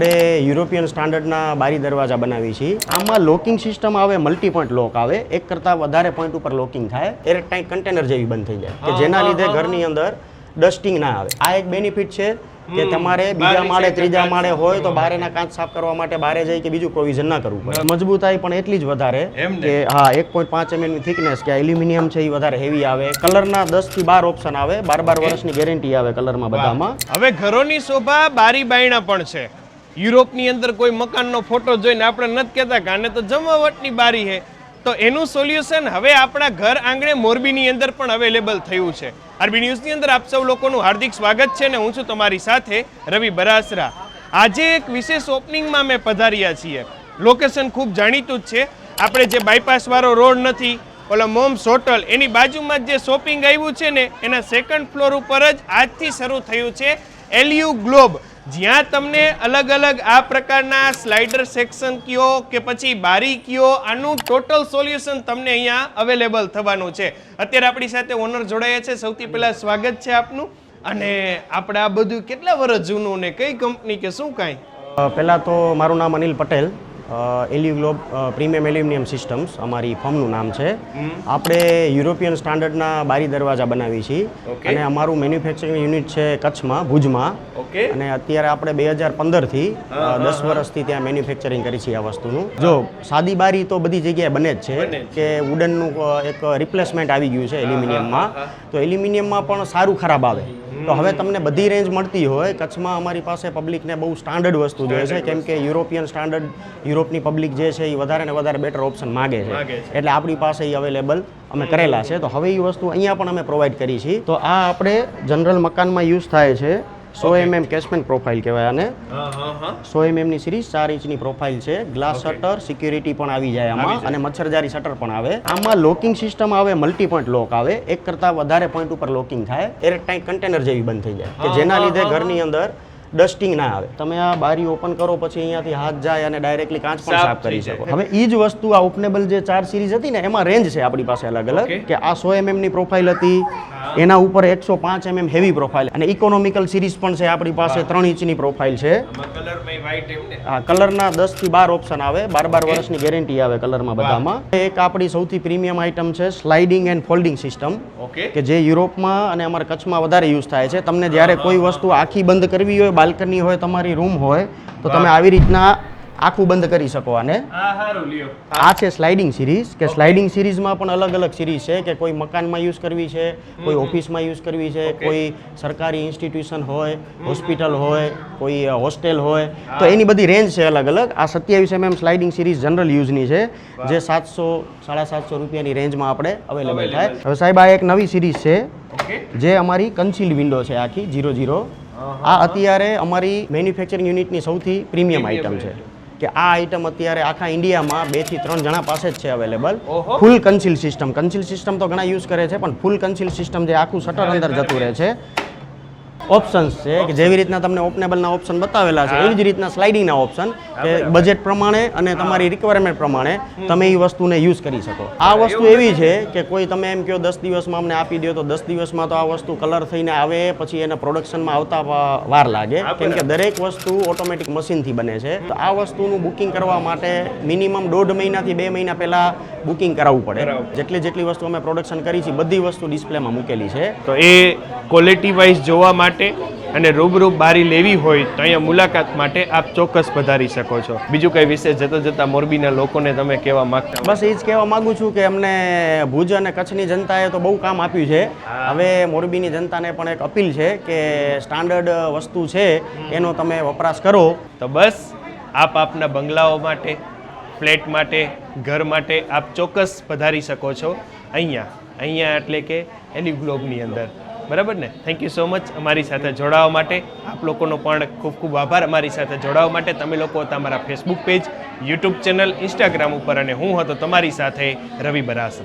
આપણે યુરોપિયન સ્ટાન્ડર્ડના બારી દરવાજા બનાવી છીએ. આમાં લોકિંગ સિસ્ટમ આવે મલ્ટી પોઈન્ટ લોક આવે. એક કરતાં વધારે પોઈન્ટ ઉપર લોકિંગ થાય. એર ટાઈમ કન્ટેનર જેવી બંધ થઈ જાય. કે જેના લીધે ઘરની અંદર ડસ્ટિંગ ના આવે. આ એક બેનિફિટ છે કે તમારે બીજા માળે ત્રીજા માળે હોય તો બારેના કાચ સાફ કરવા માટે બારે જઈ કે બીજું પ્રોવિઝન ના કરવું પડે. મજબૂતાઈ પણ એટલી જ વધારે કે હા એક પોઈન્ટ પાંચ એમએમની થિકનેસ કે એલ્યુમિનિયમ છે એ વધારે હેવી આવે. કલરના દસથી બાર ઓપ્શન આવે. બાર બાર વર્ષની ગેરંટી આવે કલરમાં બધામાં. હવે ઘરોની શોભા બારી બાયણા પણ છે. યુરોપની અંદર કોઈ મકાનનો ફોટો જોઈને આપણે નથી કહેતા કે આને તો જમાવટની બારી છે. તો એનું સોલ્યુશન હવે આપણા ઘર આંગણે મોરબીની અંદર પણ અવેલેબલ થયું છે. આરબી ન્યૂઝની અંદર આપ સૌ લોકોનું હાર્દિક સ્વાગત છે ને હું છું તમારી સાથે રવિ બરાસરા. આજે એક વિશેષ ઓપનિંગમાં અમે પધાર્યા છીએ. લોકેશન ખૂબ જાણીતું જ છે. આપણે જે બાયપાસવાળો રોડ નથી, ઓલા મોમ્સ હોટલ, એની બાજુમાં જે શોપિંગ આવ્યું છે ને, એના સેકન્ડ ફ્લોર ઉપર જ આજથી શરૂ થયું છે. એલયુ ગ્લોબ જ્યાં તમને અલગ અલગ આ પ્રકારના સ્લાઇડર સેક્શન કયો કે પછી બારી કયો, આનું ટોટલ સોલ્યુશન તમને અહીંયા અવેલેબલ થવાનું છે. અત્યારે આપણી સાથે ઓનર જોડાયા છે. સૌથી પહેલા સ્વાગત છે આપનું. અને આપણે આ બધું કેટલા વર્ષ જૂનું ને કઈ કંપની કે શું કાંઈ? પહેલાં તો મારું નામ Anil Patel. Alu globe premium aluminium systems અમારી ફર્મનું નામ છે. આપણે યુરોપિયન સ્ટાન્ડર્ડના બારી દરવાજા બનાવી છીએ. અને અમારું મેન્યુફેક્ચરિંગ યુનિટ છે કચ્છમાં ભુજમાં. અને અત્યારે આપણે બે હજાર પંદરથી દસ વર્ષથી ત્યાં મેન્યુફેક્ચરિંગ કરી છીએ આ વસ્તુનું. જો સાદી બારી તો બધી જગ્યાએ બને જ છે કે વુડનનું એક રિપ્લેસમેન્ટ આવી ગયું છે એલ્યુમિનિયમમાં. તો એલ્યુમિનિયમમાં પણ સારું ખરાબ આવે. તો હવે તમને બધી રેન્જ મળતી હોય. કચ્છમાં અમારી પાસે પબ્લિકને બહુ સ્ટાન્ડર્ડ વસ્તુ જોઈએ છે. કેમ કે યુરોપિયન સ્ટાન્ડર્ડ યુરોપની પબ્લિક જે છે એ વધારે ને વધારે બેટર ઓપ્શન માગે છે. એટલે આપણી પાસે એ અવેલેબલ અમે કરેલા છે. તો હવે એ વસ્તુ અહીંયા પણ અમે પ્રોવાઈડ કરી છીએ. તો આ આપણે જનરલ મકાનમાં યુઝ થાય છે. સો એમએમ કેશમેન્ટ પ્રોફાઇલ કહેવાય આને. હા સો એમએમની સિરીઝ ચાર ઇંચની પ્રોફાઇલ છે. ગ્લાસ શટર સિક્યુરિટી પણ આવી જાય આમાં. અને મચ્છરજારી શટર પણ આવે. આમાં લોકિંગ સિસ્ટમ આવે મલ્ટી પોઈન્ટ લોક આવે. એક કરતાં વધારે પોઈન્ટ ઉપર લોકિંગ થાય. એર ટાઈમ કન્ટેનર જેવી બંધ થઈ જાય. કે જેના લીધે ઘરની અંદર ડસ્ટિંગ ના આવે. તમે આ બારી ઓપન કરો પછી અહીંયાથી હાથ જાય અને ડાયરેક્ટલી કાચ પણ સાફ કરી શકો. હવે એ જ વસ્તુ આ ઓપનેબલ જે ચાર સિરીઝ હતી ને એમાં રેન્જ છે આપણી પાસે અલગ અલગ. કે આ સો એમએમની પ્રોફાઇલ હતી એના ઉપર એકસો પાંચ એમએમ હેવી પ્રોફાઇલ અને ઇકોનોમિકલ સિરીઝ પણ છે આપણી પાસે ત્રણ ઇંચની પ્રોફાઇલ છે. આ કલરના દસથી બાર ઓપ્શન આવે. બાર બાર વર્ષની ગેરંટી આવે કલરમાં બધામાં. એક આપણી સૌથી પ્રીમિયમ આઇટમ છે સ્લાઇડિંગ એન્ડ ફોલ્ડિંગ સિસ્ટમ કે જે યુરોપમાં અને અમારા કચ્છમાં વધારે યુઝ થાય છે. તમને જ્યારે કોઈ વસ્તુ આખી બંધ કરવી હોય બાલ્કની હોય તમારી રૂમ હોય તો તમે આવી રીતના આખું બંધ કરી શકો આને. આ છે સ્લાઇડિંગ સિરીઝ કે સ્લાઇડિંગ સિરીઝમાં પણ અલગ અલગ સિરીઝ છે કે કોઈ મકાનમાં યુઝ કરવી છે કોઈ ઓફિસમાં યુઝ કરવી છે કોઈ સરકારી ઇન્સ્ટિટ્યુશન હોય હોસ્પિટલ હોય કોઈ હોસ્ટેલ હોય. તો એની બધી રેન્જ છે અલગ અલગ આ સત્યાવીસ એમએમ સ્લાઇડિંગ સિરીઝ જનરલ યુઝની છે જે સાતસો સાડા સાતસો રૂપિયાની રેન્જમાં આપણે અવેલેબલ થાય. હવે સાહેબ આ એક નવી સિરીઝ છે જે અમારી કન્સીલ વિન્ડો છે આખી જીરો જીરો આ અત્યારે અમારી મેન્યુફેક્ચરિંગ યુનિટની સૌથી પ્રીમિયમ આઇટમ છે. કે આ આઇટમ અત્યારે આખા ઇન્ડિયામાં બેથી ત્રણ જણા પાસે જ છે available full conceal system conceal system તો ઘણા યુઝ કરે છે પણ ફૂલ કન્સીલ સિસ્ટમ જે આખું શટર અંદર જતું રહે છે ઓપ્શન્સ છે કે જેવી રીતના તમને ઓપનેબલના ઓપ્શન બતાવેલા છે એવી જ રીતના સ્લાઇડિંગના ઓપ્શન કે બજેટ પ્રમાણે અને તમારી રિક્વાયરમેન્ટ પ્રમાણે તમે એ વસ્તુને યુઝ કરી શકો. આ વસ્તુ એવી છે. કે કોઈ તમે એમ કહો દસ દિવસમાં અમને આપી દો તો દસ દિવસમાં તો આ વસ્તુ કલર થઈને આવે પછી એને પ્રોડક્શનમાં આવતા વાર લાગે. કેમ કે દરેક વસ્તુ ઓટોમેટિક મશીનથી બને છે. તો આ વસ્તુનું બુકિંગ કરવા માટે મિનિમમ દોઢ મહિનાથી બે મહિના પહેલાં બુકિંગ કરાવવું પડે. જેટલી જેટલી વસ્તુ અમે પ્રોડક્શન કરી છે બધી વસ્તુ ડિસ્પ્લેમાં મૂકેલી છે. તો એ ક્વોલિટી વાઇઝ જોવા માટે અને રૂબરૂ બારી લેવી હોય તો અહીંયા મુલાકાત માટે આપ ચોક્કસ પધારી શકો છો. બીજું કઈ વિશે જતા જતા મોરબીના લોકોને તમે કહેવા માંગતા બસ એ જ કહેવા માંગુ છું કે અમને ભુજ અને કચ્છની જનતાએ તો બહુ કામ આપ્યું છે. હવે મોરબીની જનતાને પણ એક અપીલ છે કે સ્ટાન્ડર્ડ વસ્તુ છે એનો તમે વપરાશ કરો. તો બસ આપ આપના બંગલાઓ માટે ફ્લેટ માટે ઘર માટે આપ ચોક્કસ પધારી શકો છો. અહીંયા અહીંયા એટલે કે એની ગ્લોબની અંદર. બરાબર ને? થેન્ક યુ સો મચ અમારી સાથે જોડાવા માટે. આપ લોકોનો પણ ખૂબ ખૂબ આભાર અમારી સાથે જોડાવા માટે. તમે લોકો તમારા Facebook page YouTube channel Instagram ઉપર અને હું હતો તમારી સાથે રવિ બરાસરા